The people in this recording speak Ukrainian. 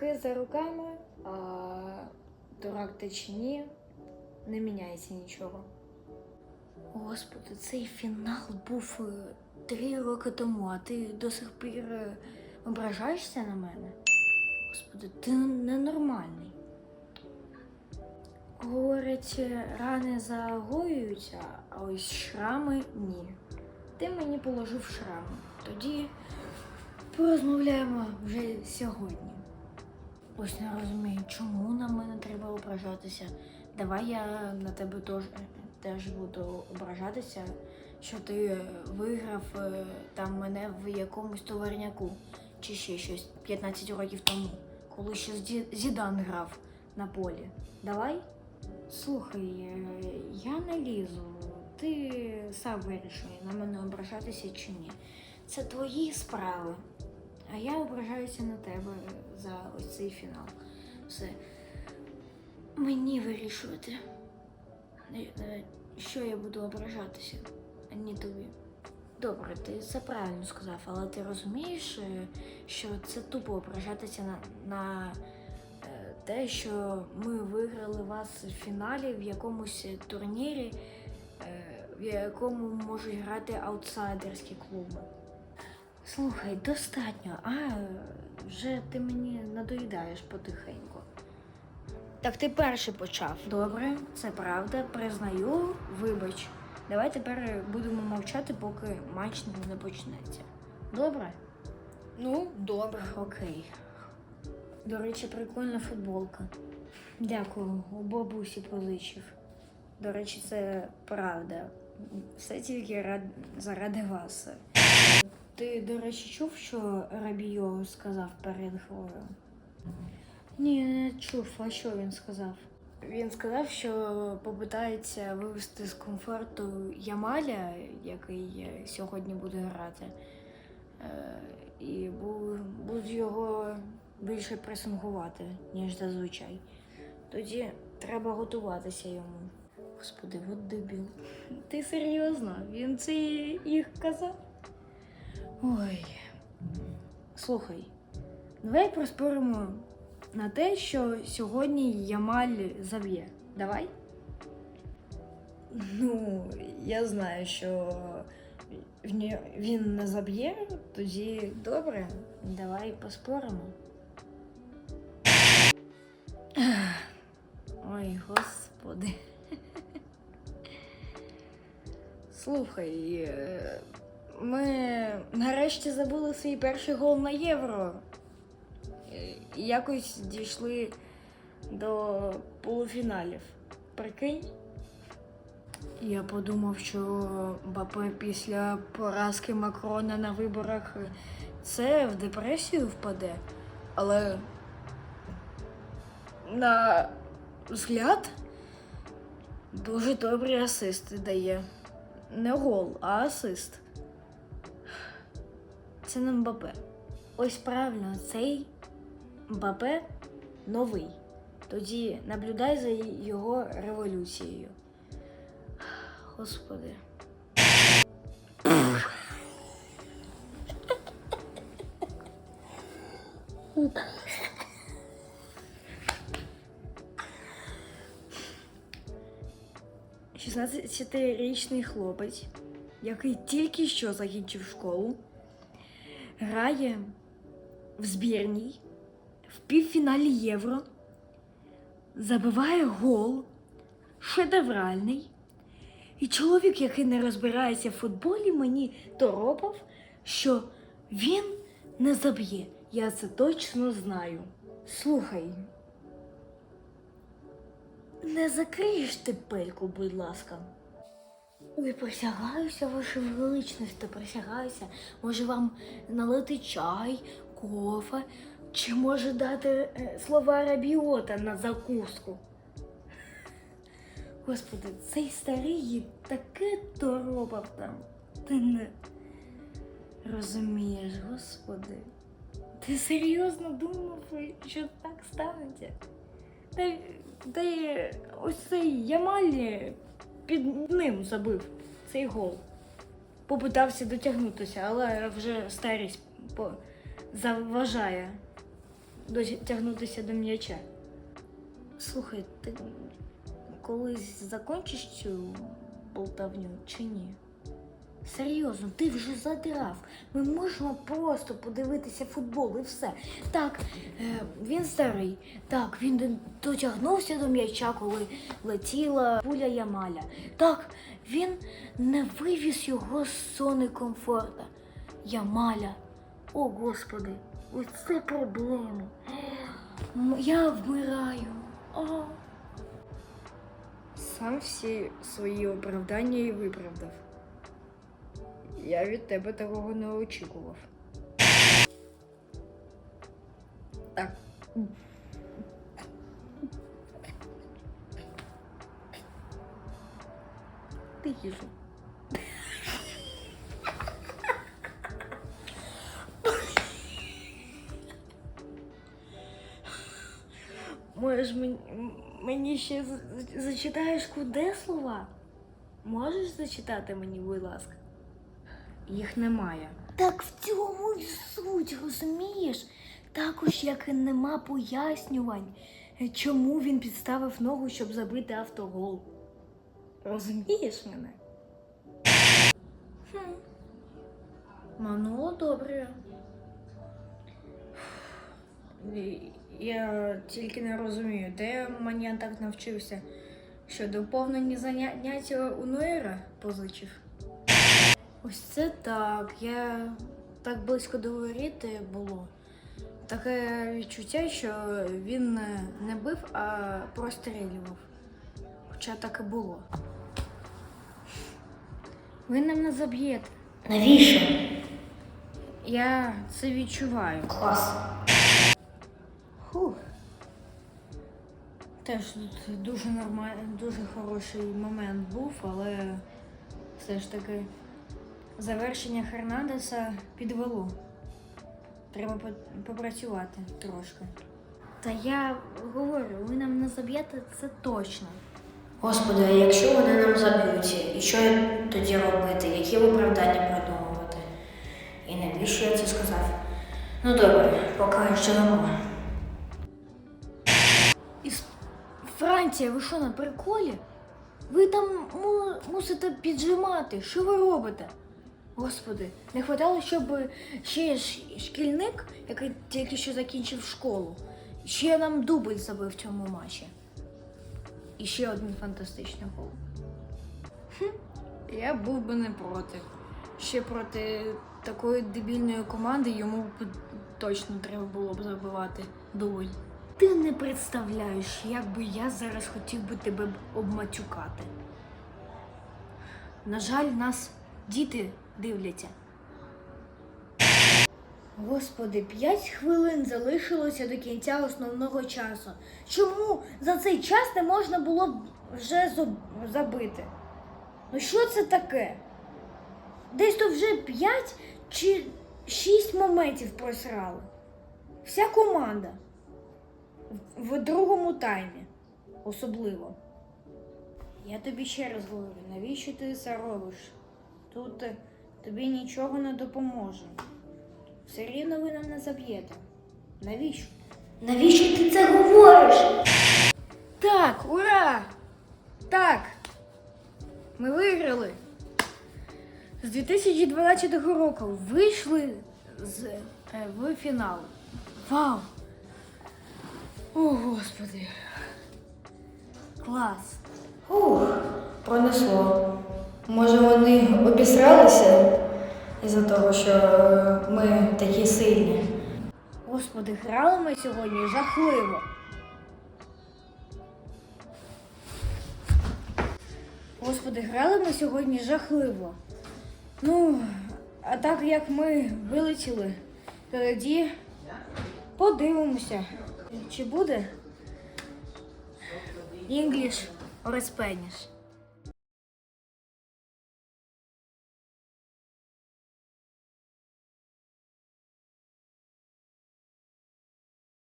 руки за руками, а дурак ти чи ні, не міняється нічого. Господи, цей фінал був е, три роки тому, а ти до сих пір е, ображаєшся на мене? Господи, ти ненормальний. Говорять, е, рани загоюються, а ось шрами ні. Ти мені положив шрами. Тоді порозмовляємо вже сьогодні. Ось не розумію, чому на мене треба ображатися. Давай я на тебе теж, теж буду ображатися, що ти виграв е, там мене в якомусь товарняку чи ще щось 15 років тому, коли ще Зідан грав на полі. Давай? Слухай, е, я не лізу. Ти сам вирішуй, на мене ображатися чи ні. Це твої справи. А я ображаюся на тебе за ось цей фінал. Все. Мені вирішувати. Е, е, Що я буду ображатися, а не тобі. Добре, ти це правильно сказав, але ти розумієш, е, що це тупо ображатися на, на те, що ми виграли вас в фіналі в якомусь турнірі, в якому можуть грати аутсайдерські клуби. Слухай, достатньо, а вже ти мені надоїдаєш потихеньку. Так ти перший почав. Добре, це правда, признаю, вибач. Давай тепер будемо мовчати, поки матч не почнеться. Добре? Ну, добре. Окей. До речі, прикольна футболка. Дякую, у бабусі позичив. До речі, це правда. Все тільки рад... заради вас. Ти, до речі, чув, що Рабійо сказав перед грою? Ні, не чув, а що він сказав? Він сказав, що попитається вивести з комфорту Ямаля, який сьогодні буде грати. Е, і бу- будуть його більше пресингувати, ніж зазвичай. Тоді треба готуватися йому. Господи, от дебіл. Ти серйозно? Він це їх казав? Ой. Слухай, давай проспоримо на те, що сьогодні Ямаль заб'є. Давай? Ну, я знаю, що він не заб'є, тоді добре, давай поспоримо. Ой, господи. Слухай, е, ми нарешті забули свій перший гол на євро. Е, І якось дійшли до полуфіналів. Прикинь? Я подумав, що Бапе після поразки Макрона на виборах це в депресію впаде. Але на взгляд дуже добрі асисти дає. Не гол, а асист. Це не Мбапе. Ось правильно, цей Мбапе новий. Тоді наблюдай за його революцією. Господи. Шістнадцятирічний хлопець, який тільки що закінчив школу, грає в збірній в півфіналі Євро, забиває гол, шедевральний. І чоловік, який не розбирається в футболі, мені торопав, що він не заб'є. Я це точно знаю. Слухай. Не закриєш ти пельку, будь ласка. Ой, присягаюся, ваша величність, присягаюся. Може вам налити чай, кофе, чи може дати е, слова рабіота на закуску? Господи, цей старий їй таке торопав там. Ти не розумієш, господи. Ти серйозно думав, що так станеться? Та, й ось цей Ямаль під ним забив цей гол. Попитався дотягнутися, але вже старість заважає. дотягнутися до м'яча. Слухай, ти колись закінчиш цю болтавню чи ні? Серйозно, ти вже задрав. Ми можемо просто подивитися футбол і все. Так, е, він старий. Так, він дотягнувся до м'яча, коли летіла пуля Ямаля. Так, він не вивіз його з зони комфорта. Ямаля. О, Господи, оце проблеми. М, Я вмираю. О. Сам всі свої оправдання і виправдав. Я від тебе такого не очікував. Так. Тихіше. Можеш мені, мені ще зачитаєш куди слова? Можеш зачитати мені, будь ласка? Їх немає. Так в цьому й суть, розумієш? Також як і нема пояснювань, чому він підставив ногу, щоб забити автогол. Розумієш мене? Хм. Мануло добре. Я тільки не розумію, де мені так навчився, що доповнені заняття у Нойера позичив. Ось це так. Я так близько до було. Таке відчуття, що він не- не бив, а прострілював. Хоча так і було. Ви нам не заб'єте. Навіщо? Я це відчуваю. Клас. Фух. Теж тут дуже нормальний, дуже хороший момент був, але все ж таки завершення Хернандеса підвело. Треба попрацювати трошки. Та я говорю, ви нам не заб'єте це точно. Господи, а якщо вони нам заб'ють, і що тоді робити? Які виправдання придумувати? І навіщо я це сказав? Ну добре, поки живемо. Із Франція, ви що на приколі? Ви там му- мусите піджимати. Що ви робите? Господи, не хватало, щоб ще шкільник, який тільки що закінчив школу, ще нам дубль забив в цьому матчі. І ще один фантастичний гол. Я був би не проти. Ще проти такої дебільної команди йому б точно треба було б забивати дубль. Ти не представляєш, як би я зараз хотів би тебе обматюкати. На жаль, нас діти дивляться. Господи, п'ять хвилин залишилося до кінця основного часу. Чому за цей час не можна було вже забити? Ну що це таке? Десь то вже п'ять чи шість моментів просрали. Вся команда в другому таймі особливо. Я тобі ще раз говорю, навіщо ти це робиш? Тут е, тобі нічого не допоможе. Все рівно ви нам не заб'єте. Навіщо? Навіщо ти це говориш? Так, ура! Так. Ми виграли. З 2012 року вийшли з, е, в фінал. Вау! О, Господи. Клас. Ух, пронесло. Може вони обісралися із-за того, що ми такі сильні. Господи, грали ми сьогодні жахливо. Господи, грали ми сьогодні жахливо. Ну, а так як ми вилетіли, тоді подивимося, чи буде English or Spanish.